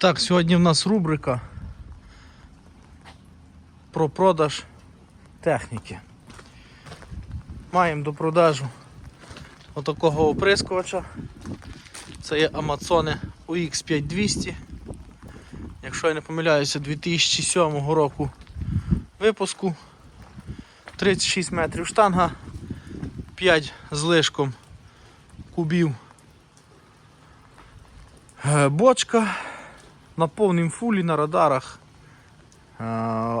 Так, сьогодні в нас рубрика про продаж техніки. Маємо до продажу отакого оприскувача. Це є Amazon UX5200. Якщо я не помиляюся, 2007 року випуску. 36 метрів штанга, 5 з лишком кубів. Е, Бочка на повнім фулі на радарах. Е,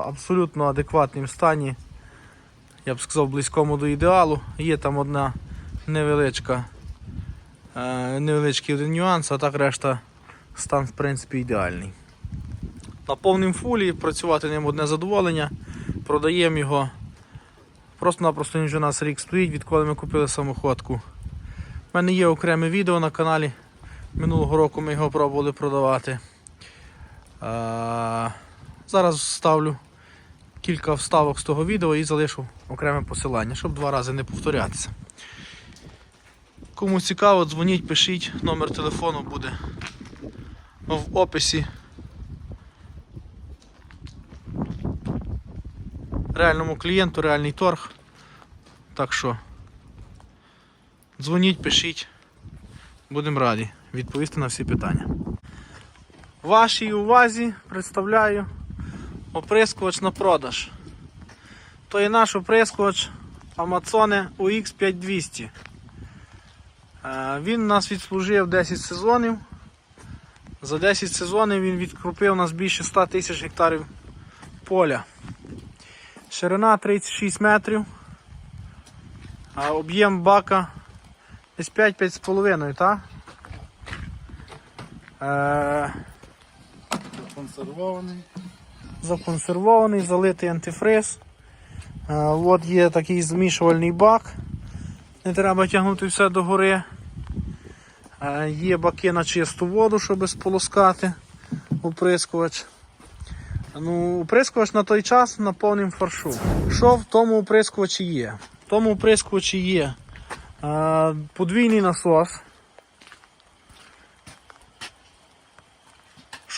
Абсолютно адекватнім стані. Я б сказав, близькому до ідеалу. Є там одна невеличка, е, невеличкий один нюанс, а так решта стан в принципі ідеальний. На повнім фулі працювати ним одне задоволення. Продаємо його. Просто-напросто він вже у нас рік стоїть, відколи ми купили самоходку. У мене є окреме відео на каналі. Минулого року ми його пробували продавати. А, зараз вставлю кілька вставок з того відео і залишу окреме посилання, щоб два рази не повторятися. Кому цікаво, дзвоніть, пишіть, номер телефону буде в описі. Реальному клієнту, реальний торг. Так що дзвоніть, пишіть. Будемо раді відповісти на всі питання. Вашій увазі представляю оприскувач на продаж. То є наш оприскувач Amazon UX5200. Е, Він нас відслужив 10 сезонів. За 10 сезонів він відкрупив нас більше 100 тисяч гектарів поля. Ширина 36 метрів. А об'єм бака десь 5-5,5, так? Е, Консервований. законсервований, залитий антифриз. Е, От є такий змішувальний бак. Не треба тягнути все догори. Е, Є баки на чисту воду, щоб сполоскати оприскувач. Ну, оприскувач на той час на повнім фаршу. Що в тому оприскувачі є? В тому оприскувачі є е, подвійний насос.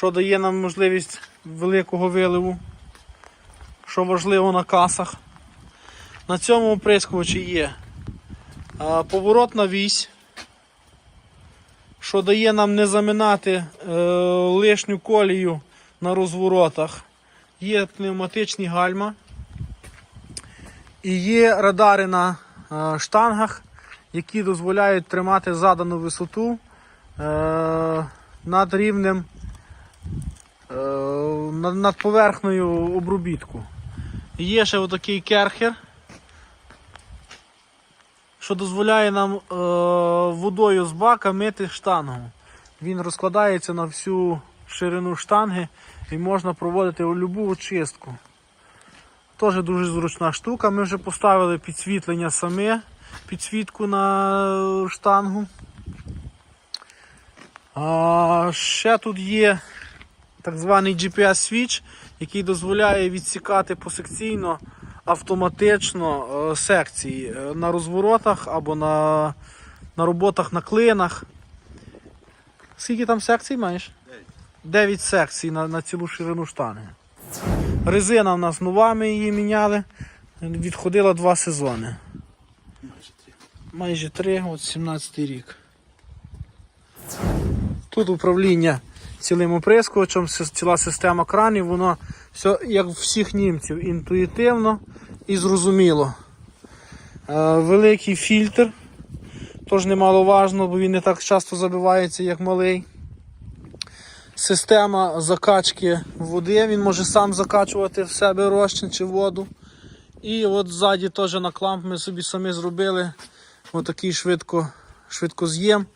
Що дає нам можливість великого виливу, що важливо на касах. На цьому оприскувачі є поворотна вісь, що дає нам не заминати е, лишню колію на розворотах. Є пневматичні гальма і є радари на е, штангах, які дозволяють тримати задану висоту е, над рівнем над, над поверхнею обробітку. Є ще отакий керхер, що дозволяє нам е, водою з бака мити штангу. Він розкладається на всю ширину штанги і можна проводити любу очистку. Теж дуже зручна штука. Ми вже поставили підсвітлення саме, підсвітку на штангу. А, ще тут є так званий GPS-свіч, який дозволяє відсікати посекційно автоматично е, секції е, на розворотах або на, на роботах на клинах. Скільки там секцій маєш? 9 секцій на, на цілу ширину штанги. Резина в нас нова, ми її міняли. Відходила два сезони. Майже три, от 17 рік. Тут управління цілим оприскувачем, ціла система кранів, воно все, як всіх німців, інтуїтивно і зрозуміло. Е, великий фільтр, теж немаловажно, бо він не так часто забивається, як малий. Система закачки води, він може сам закачувати в себе розчин чи воду. І от ззаді теж на кламп ми собі самі зробили отакий швидко, швидкоз'єм,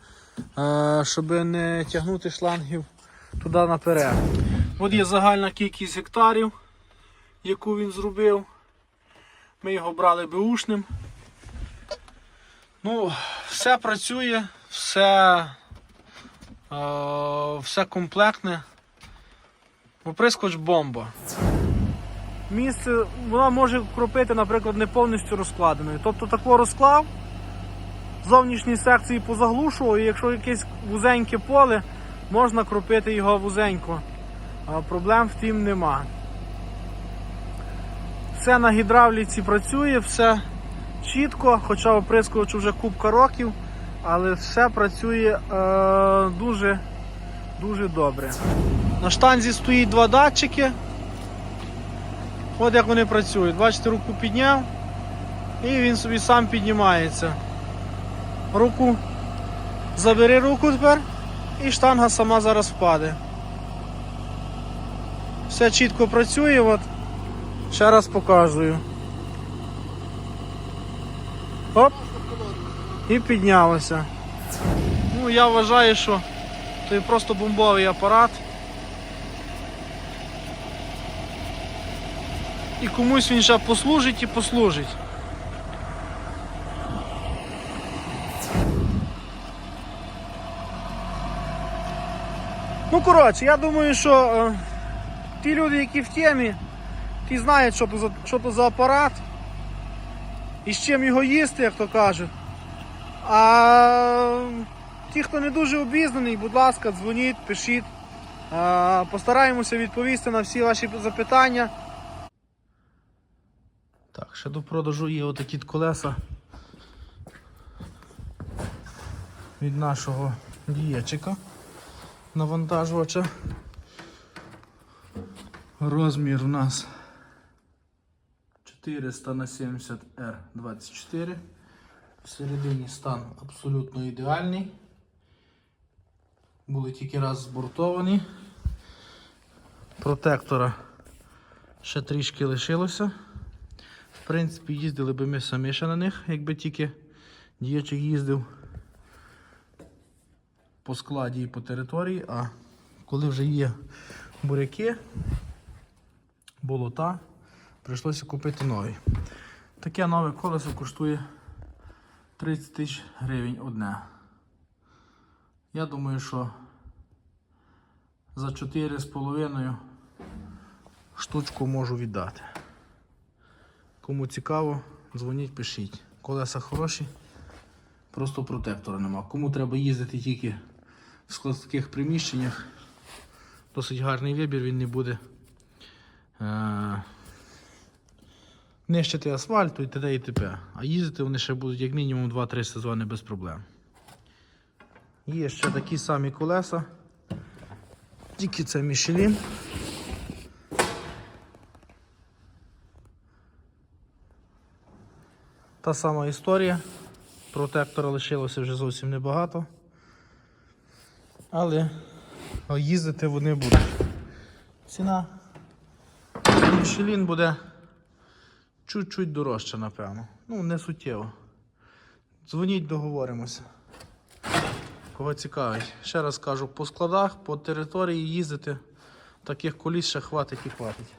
е, щоб не тягнути шлангів туди наперед. От є загальна кількість гектарів, яку він зробив. Ми його брали беушним. Ну, все працює, все, е, все комплектне. Оприскувач бомба. Місце вона може кропити, наприклад, не повністю розкладеною. Тобто тако розклав, зовнішні секції позаглушував, і якщо якесь вузеньке поле, можна кропити його вузенько. Проблем в тім нема. Все на гідравліці працює, все чітко, хоча оприскувач вже купка років, але все працює е, дуже, дуже добре. На штанзі стоїть два датчики. От як вони працюють. Бачите, руку підняв і він собі сам піднімається. Руку. Забери руку тепер і штанга сама зараз впаде. Все чітко працює, от. Ще раз показую. Оп. І піднялося. Ну, я вважаю, що це просто бомбовий апарат. І комусь він ще послужить і послужить. Ну, коротше, я думаю, що е, ті люди, які в темі, ті знають, що то за, що то за апарат і з чим його їсти, як то кажуть. А ті, хто не дуже обізнаний, будь ласка, дзвоніть, пишіть. Е, Постараємося відповісти на всі ваші запитання. Так, ще до продажу є отакі колеса від нашого дієчика навантажувача. Розмір у нас 400 на 70 R24. Всередині стан абсолютно ідеальний. Були тільки раз збортовані. Протектора ще трішки лишилося. В принципі, їздили би ми самі ще на них, якби тільки діячик їздив по складі і по території, а коли вже є буряки, болота, прийшлося купити нові. Таке нове колесо коштує 30 тисяч гривень одне. Я думаю, що за 4,5 штучку можу віддати. Кому цікаво, дзвоніть, пишіть. Колеса хороші, просто протектора нема. Кому треба їздити тільки в складських приміщеннях, досить гарний вибір, він не буде е- нищити асфальту і т.д. і т.п. А їздити вони ще будуть як мінімум 2-3 сезони без проблем. Є ще такі самі колеса, тільки це Michelin. Та сама історія. Протектора лишилося вже зовсім небагато. Але їздити вони будуть. Ціна Мішелін буде чуть-чуть дорожча, напевно. Ну, не суттєво. Дзвоніть, договоримося. Кого цікавить. Ще раз кажу, по складах, по території їздити. Таких коліс ще хватить і хватить.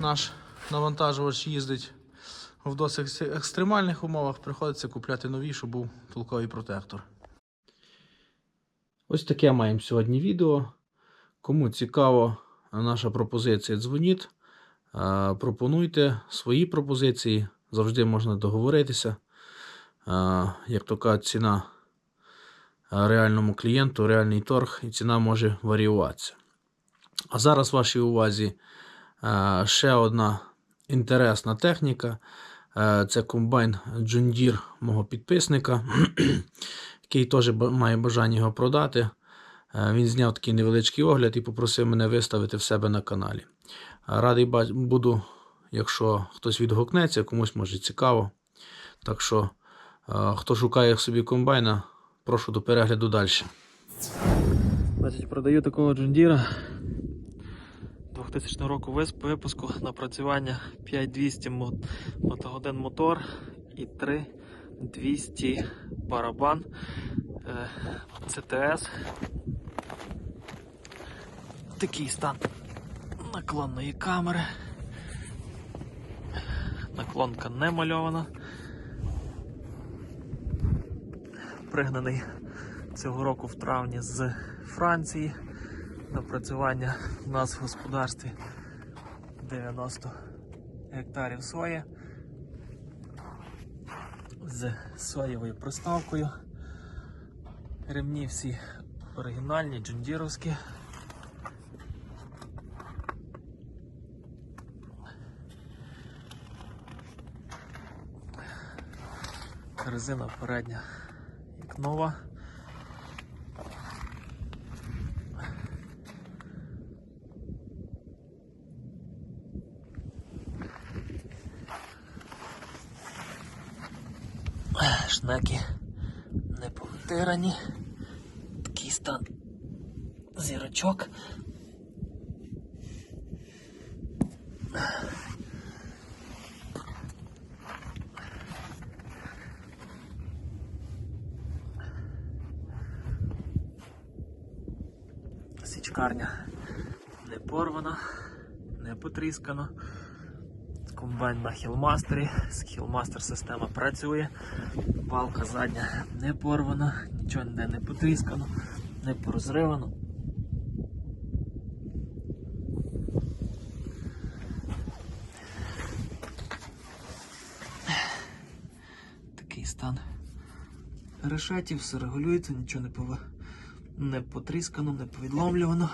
Наш навантажувач їздить в досить екстремальних умовах приходиться купляти нові, щоб був толковий протектор. Ось таке маємо сьогодні відео. Кому цікаво наша пропозиція, дзвоніть. Пропонуйте свої пропозиції, завжди можна договоритися. Як то кажуть, ціна реальному клієнту, реальний торг, і ціна може варіюватися. А зараз в вашій увазі ще одна інтересна техніка. Це комбайн Deere мого підписника, який теж має бажання його продати. Е, Він зняв такий невеличкий огляд і попросив мене виставити в себе на каналі. Е, Радий буду, якщо хтось відгукнеться, комусь може цікаво. Так що, е, хто шукає собі комбайна, прошу до перегляду далі. Значить, продаю такого джундіра 2000 року випуску напрацювання 5200 мо- мотогодин мотор і 3200 барабан е, CTS. Такий стан наклонної камери. Наклонка не мальована. Пригнаний цього року в травні з Франції. Напрацювання у нас в господарстві 90 гектарів сої з соєвою приставкою. Ремні всі Оригінальні, джундіровські. Резина передня як нова. Шнеки не повтирані. Такий стан зірочок. Січкарня не порвана, не потріскана. Комбайн на хілмастері, хілмастер система працює. Балка задня не порвана, нічого ніде не потріскано, не порозривано. Такий стан решетів, все регулюється, нічого не пов... не потріскано, не повідломлювано.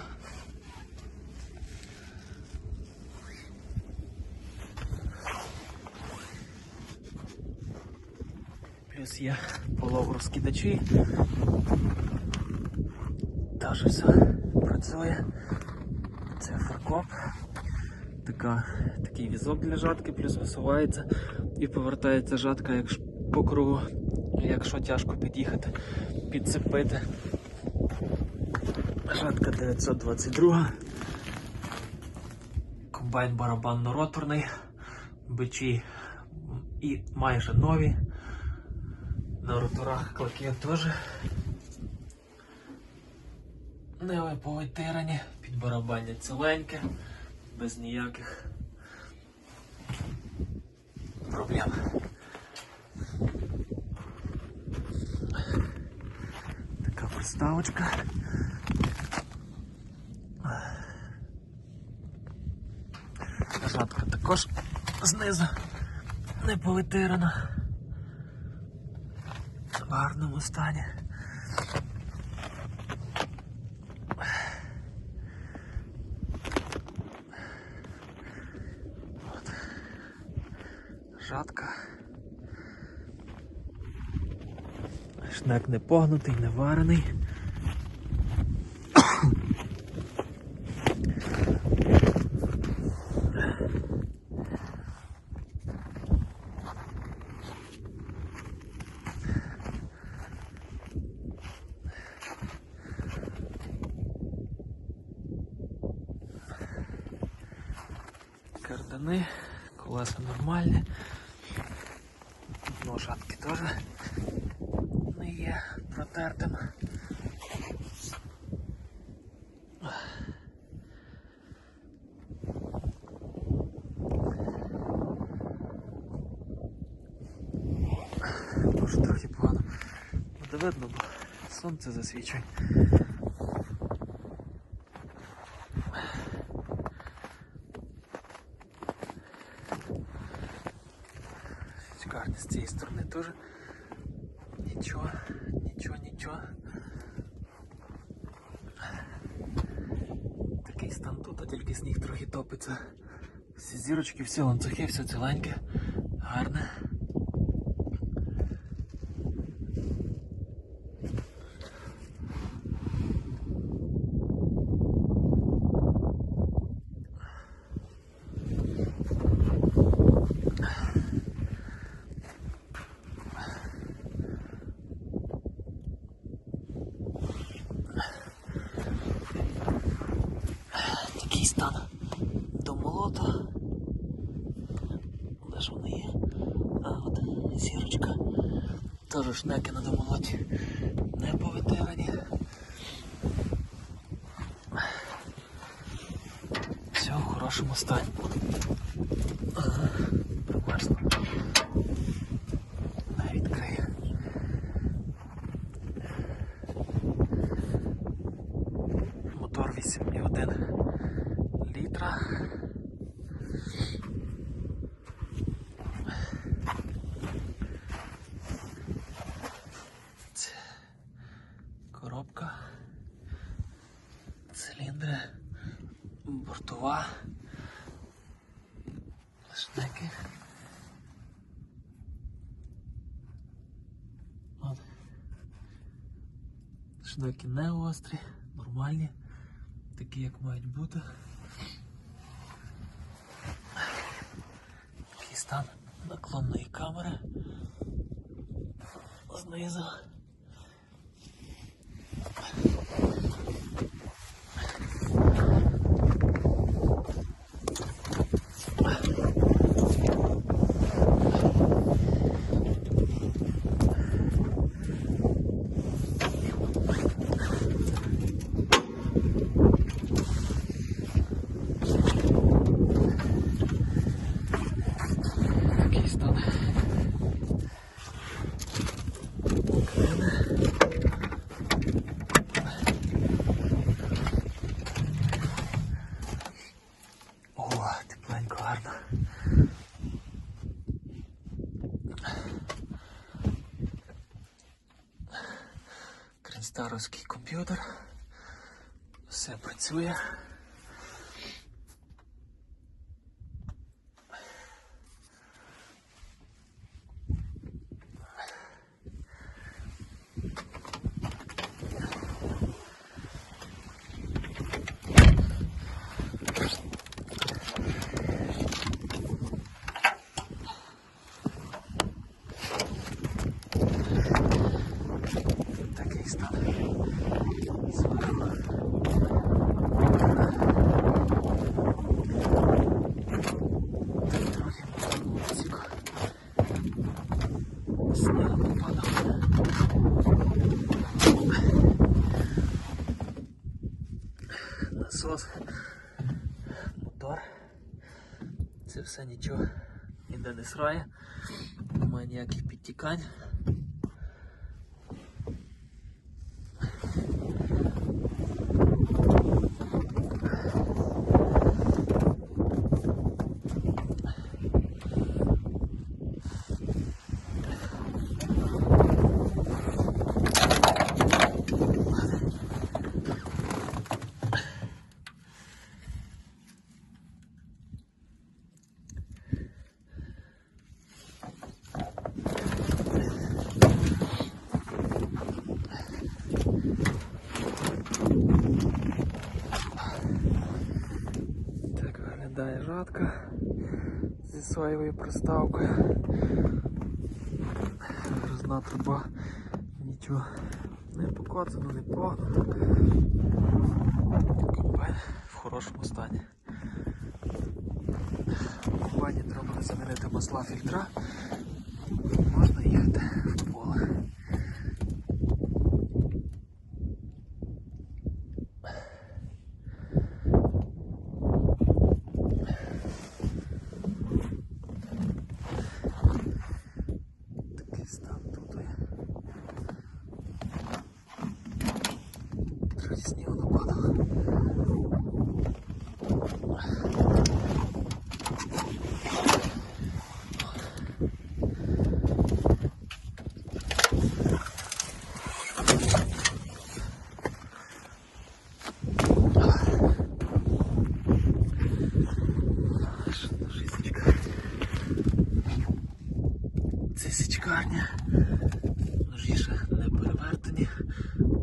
Плюс є половорозкидачі. Теж все працює. Це фаркоп. Така, такий візок для жатки, плюс висувається і повертається жатка як по кругу, якщо тяжко під'їхати, підцепити. Жатка 922. Комбайн барабанно-роторний, бичі і майже нові. На роторах клаки теж не повитирані, під барабання ціленьке, без ніяких проблем. Така приставочка. Жатка також знизу не повитирана гарному стані. От. Жатка. Шнек не погнутий, не варений. Кардани, колеса нормальні. Дно жатки теж не є протертим. Трохи погано. Буде видно, бо сонце засвічує. Чекарня з цієї сторони теж. Нічого, нічого, нічого. Такий стан тут, а тільки сніг трохи топиться. Всі зірочки, всі ланцюги, все ціленьке, гарне. Такий стан до молота. Де ж вони є? А от зірочка. Теж шнеки на домолоті. Не повитирані. Все в хорошому стані. Ага, промерзло. Не. Мотор 8,1 літра. Це коробка Шнеки. От. Шнеки не острі, нормальні, такі як мають бути. Такий стан наклонної камери. Знизу. Такий стан. О, тепленько, гарно. Крінстаровський комп'ютер. Все працює. Такий стан. Зверху. Трохи музику. Сніг попадав. Насос. Мотор. Це нічого ніде не срає. Немає ніяких підтікань. Так виглядає жатка зі соєвою приставкою. Розна труба, нічого не покоцано, не погнуто. В хорошому стані. В комбайні треба замінити масла фільтра. Можна їхати в поле. Такий стан тут. є. Трохи снігу нападало. Жизнечка. Це січкарня. Ножі ще не перевертані.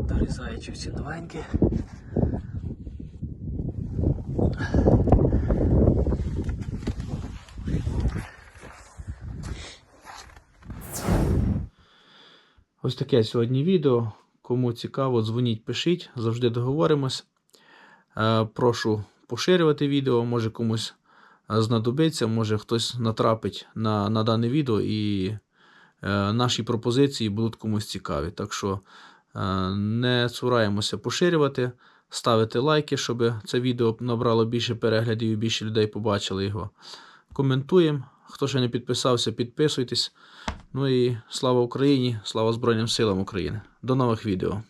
Дорізаючи всі. Ось таке сьогодні відео. Кому цікаво, дзвоніть, пишіть, завжди договоримось. Е, Прошу поширювати відео, може комусь е, знадобиться, може хтось натрапить на, на дане відео і е, наші пропозиції будуть комусь цікаві. Так що не цураємося поширювати, ставити лайки, щоб це відео набрало більше переглядів і більше людей побачили його. Коментуємо. Хто ще не підписався, підписуйтесь. Ну і слава Україні, слава Збройним силам України. До нових відео.